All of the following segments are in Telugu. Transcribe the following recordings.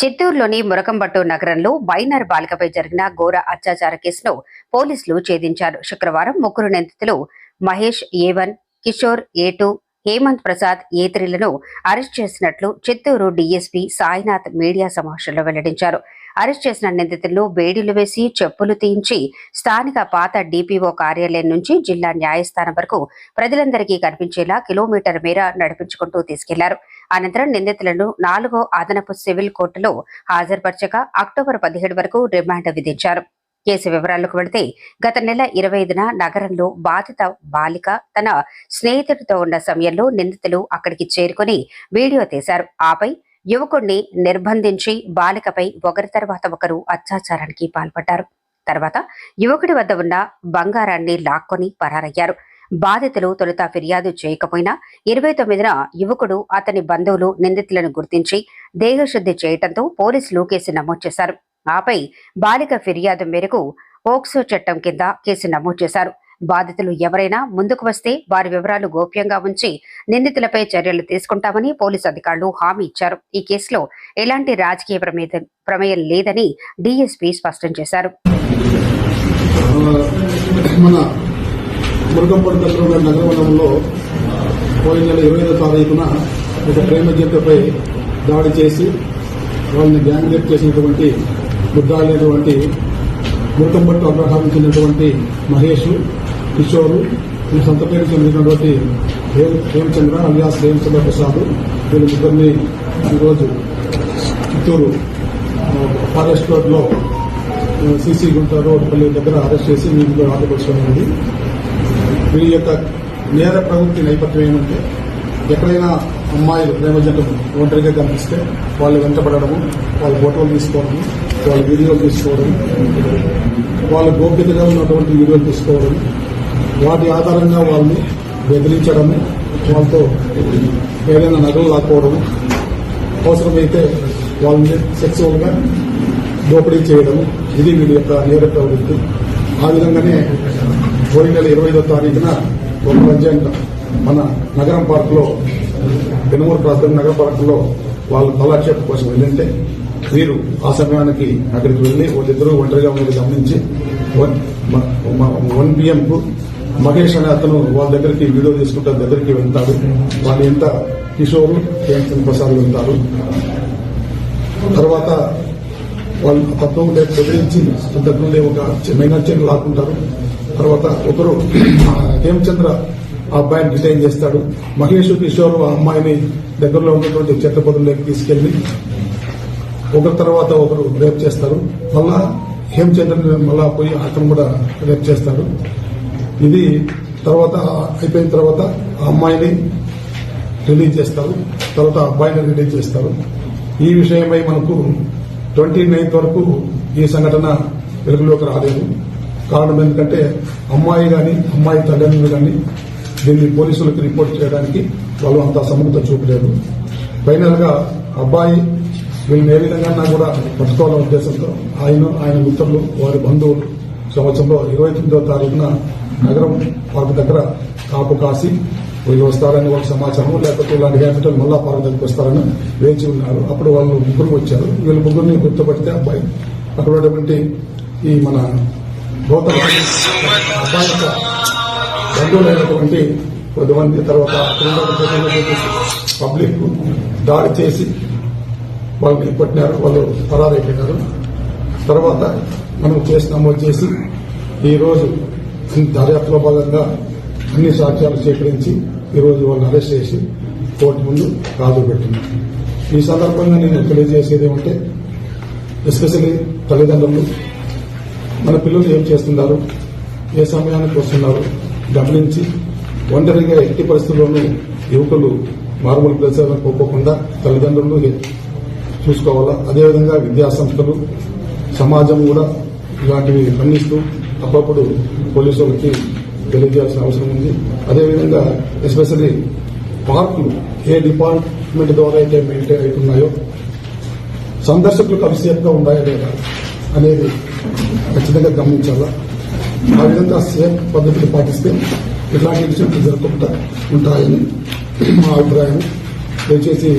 చిత్తూరులోని మురకంబట్టు నగరంలో మైనర్ బాలికపై జరిగిన ఘోర అత్యాచార కేసులో పోలీసులు ఛేదించారు. శుక్రవారం ముగ్గురు నిందితులు Mahesh A one Kishore A two Hemanth Prasad ఏత్రిలను arrest చేసినట్లు చిత్తూరు డీఎస్పీ సాయినాథ్ మీడియా సమావేశంలో వెల్లడించారు. అరెస్ట్ చేసిన నిందితులను వేడిలు వేసి చెప్పులు తీయించి స్థానిక పాత డిపిఓ కార్యాలయం నుంచి జిల్లా న్యాయస్థానం వరకు ప్రజలందరికీ కనిపించేలా కిలోమీటర్ మేర నడిపించుకుంటూ తీసుకెళ్ళారు. అనంతరం నిందితులను నాలుగో అదనపు సివిల్ కోర్టులో హాజరుపరచగా అక్టోబర్ పదిహేడు వరకు రిమాండ్ విధించారు. కేసు వివరాలకు వెళితే గత నెల ఇరవై ఐదున నగరంలో బాధిత బాలిక తన స్నేహితుడితో ఉన్న సమయంలో నిందితులు అక్కడికి చేరుకుని వీడియో తీశారు. ఆపై యువకుణ్ణి నిర్బంధించి బాలికపై ఒకరి తర్వాత ఒకరు అత్యాచారానికి పాల్పడ్డారు. తర్వాత యువకుడి వద్ద ఉన్న బంగారాన్ని లాక్కొని పరారయ్యారు. బాధితులు తొలుత ఫిర్యాదు చేయకపోయినా ఇరవై తొమ్మిదిన యువకుడు అతని బంధువులు నిందితులను గుర్తించి దేహశుద్ధి చేయటంతో పోలీసులు కేసు నమోదు చేశారు. ఆపై బాలిక ఫిర్యాదు మేరకు పోక్సో చట్టం కింద కేసు నమోదు చేశారు. బాధితులు ఎవరైనా ముందుకు వస్తే వారి వివరాలు గోప్యంగా ఉంచి నిందితులపై చర్యలు తీసుకుంటామని పోలీసు అధికారులు హామీ ఇచ్చారు. ఈ కేసులో ఎలాంటి రాజకీయ ప్రమేయం లేదని డీఎస్పీ స్పష్టం చేశారు. మన పోయిన నెల ఇరవై ఐదో తారీఖున ఒక ప్రేమ జంటపై దాడి చేసి వాళ్ళని గ్యాంగ్ రేప్ చేసినటువంటి ముద్దాలైనటువంటి మురుకంపట్టు అగ్రహారం చెందినటువంటి మహేష్ కిషోరు ఈ సొంత పేరు చెందినటువంటి హేమ్- హేమచంద్ర అలియాస్ హేమచంద్ర ప్రసాద్ వీళ్ళ ముగ్గురిని ఈరోజు చిత్తూరు ఫారెస్ట్ రోడ్లో సీసీ గుంట రోడ్ పల్లి దగ్గర అరెస్ట్ చేసి వీరిలో ఆటపరుచుకున్నది వీరి యొక్క నేర ప్రవృత్తి నేపథ్యం ఏమంటే ఎక్కడైనా అమ్మాయిలు ప్రేమ జంటలు ఒంటరిగా కనిపిస్తే వాళ్ళు వెంటపడము వాళ్ళ ఫోటోలు తీసుకోవడం వాళ్ళ వీడియోలు తీసుకోవడం వాళ్ళ గోప్యతగా ఉన్నటువంటి వీడియోలు తీసుకోవడం వాటి ఆధారంగా వాళ్ళని బెదిరించడము వాళ్ళతో ఏదైనా నగలు లాక్కోవడము అవసరమైతే వాళ్ళని సెక్సువల్గా దోపిడీ చేయడం ఇది వీడి యొక్క నేర ప్రవృత్తి ఆ విధంగానే పోయిన నెల ఇరవై ఐదో తారీఖున ఒక మధ్యాహ్నం మన నగరం పార్క్లో పెనుమూరు ప్రాంతం నగర పార్క్లో వాళ్ళు కళాక్షేపం కోసం వెళ్ళింటే వీరు ఆ సమయానికి అక్కడికి వెళ్ళి వాళ్ళిద్దరూ ఒంటరిగా ఉన్నది గమనించి వన్ వన్ పిఎం కు మహేష్ అనే అతను వాళ్ళ దగ్గరికి వీడియో తీసుకుంటా దగ్గరికి వెళ్తాడు. వాళ్ళు ఎంత కిషోర్ కేంద్ర ప్రసాద్ వెళ్తారు. తర్వాత వాళ్ళు తత్వం లేదు బెదిరించి అంతకు నుండి ఒక మైనర్ చైన్ లాక్కుంటారు. తర్వాత ఒకరు హేమచంద్ర ఆ అబ్బాయిని డిటైన్ చేస్తాడు. మహేష్ కిషోర్ ఆ అమ్మాయిని దగ్గరలో ఉన్నటువంటి చెట్ల పొదల్లోకి తీసుకెళ్ళి ఒకరి తర్వాత ఒకరు రేప్ చేస్తారు. మళ్ళా హేమచంద్రని మళ్ళా పోయి అతను కూడా రేప్ చేస్తాడు. ఇది తర్వాత అయిపోయిన తర్వాత ఆ అమ్మాయిని రిలీజ్ చేస్తారు. తర్వాత ఆ అబ్బాయిని రిలీజ్ చేస్తారు. ఈ విషయమై మనకు ట్వంటీ నైన్త్ వరకు ఈ సంఘటన వెలుగులోకి రాలేదు. కారణం ఎందుకంటే అమ్మాయి కానీ అమ్మాయి తల్లిదండ్రులు కానీ దీన్ని పోలీసులకు రిపోర్ట్ చేయడానికి వాళ్ళు అంత సమర్థత చూపలేదు. ఫైనల్గా అబ్బాయి వీళ్ళని ఏ విధంగా కూడా పట్టుకోవాలనే ఉద్దేశంతో ఆయన ఆయన మిత్రులు వారి బంధువులు సంవత్సరంలో ఇరవై తొమ్మిదో తారీఖున నగరం పార్క్ దగ్గర కాపు కాసి వీళ్ళు వస్తారని వాళ్ళకి సమాచారం లేకపోతే ఇలాంటి క్యాపిటల్ మళ్ళా పార్క్ దగ్గరికి వస్తారని వేచి ఉన్నారు. అప్పుడు వాళ్ళు ముగ్గురు వచ్చారు. వీళ్ళ ముగ్గురిని గుర్తుపడితే అబ్బాయి అక్కడ ఉన్నటువంటి ఈ మన గౌతమ్ అబ్బాయి బంధువులైనటువంటి కొద్దిమంది తర్వాత పబ్లిక్ దాడి చేసి వాళ్ళని పట్టినారు వాళ్ళు పరారైపోయినారు తర్వాత మనం కేసు నమోదు చేసి ఈరోజు దర్యాప్తులో భాగంగా అన్ని సాక్ష్యాలు సేకరించి ఈరోజు వాళ్ళని అరెస్ట్ చేసి కోర్టు ముందు హాజరు పెట్టినాం ఈ సందర్భంగా నేను తెలియజేసేది ఏమంటే ఎస్పెషలీ తల్లిదండ్రులు మన పిల్లలు ఏం చేస్తున్నారు ఏ సమయానికి వస్తున్నారు గమనించి ఒంటరిగా ఎట్టి పరిస్థితుల్లోనూ యువకులు మారుమూల ప్రదేశాలకు పోకుండా తల్లిదండ్రులు చూసుకోవాలా? అదేవిధంగా విద్యా సంస్థలు సమాజం కూడా ఇలాంటివి ఖండిస్తూ అప్పుడప్పుడు పోలీసులకి తెలియజేయాల్సిన అవసరం ఉంది. అదేవిధంగా ఎస్పెషల్లీ పార్కులు ఏ డిపార్ట్మెంట్ ద్వారా అయితే మెయింటైన్ అవుతున్నాయో సందర్శకులకు అవి ఉన్నాయా ఉన్నాయో లేదా అనేది ఖచ్చితంగా గమనించాలా? ఆ విధంగా సేఫ్ పద్ధతులు పాటిస్తే ఇట్లాంటి విషయాలు జరగకుండా ఉంటాయని మా అభిప్రాయం. దయచేసి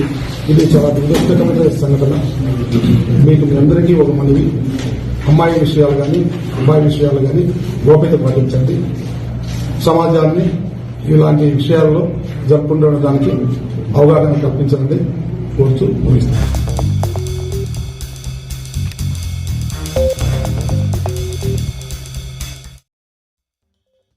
ఇది చాలా దురదృష్టకరమైన సంఘటన. మీకు మీ అందరికీ ఒక మనవి. అమ్మాయి విషయాలు కానీ అబ్బాయి విషయాలు కానీ గోప్యత పాటించండి. సమాజాన్ని ఇలాంటి విషయాల్లో జరుపుకుంటుండడానికి అవగాహన కల్పించండి. కోరుతూ ముగిస్తాను.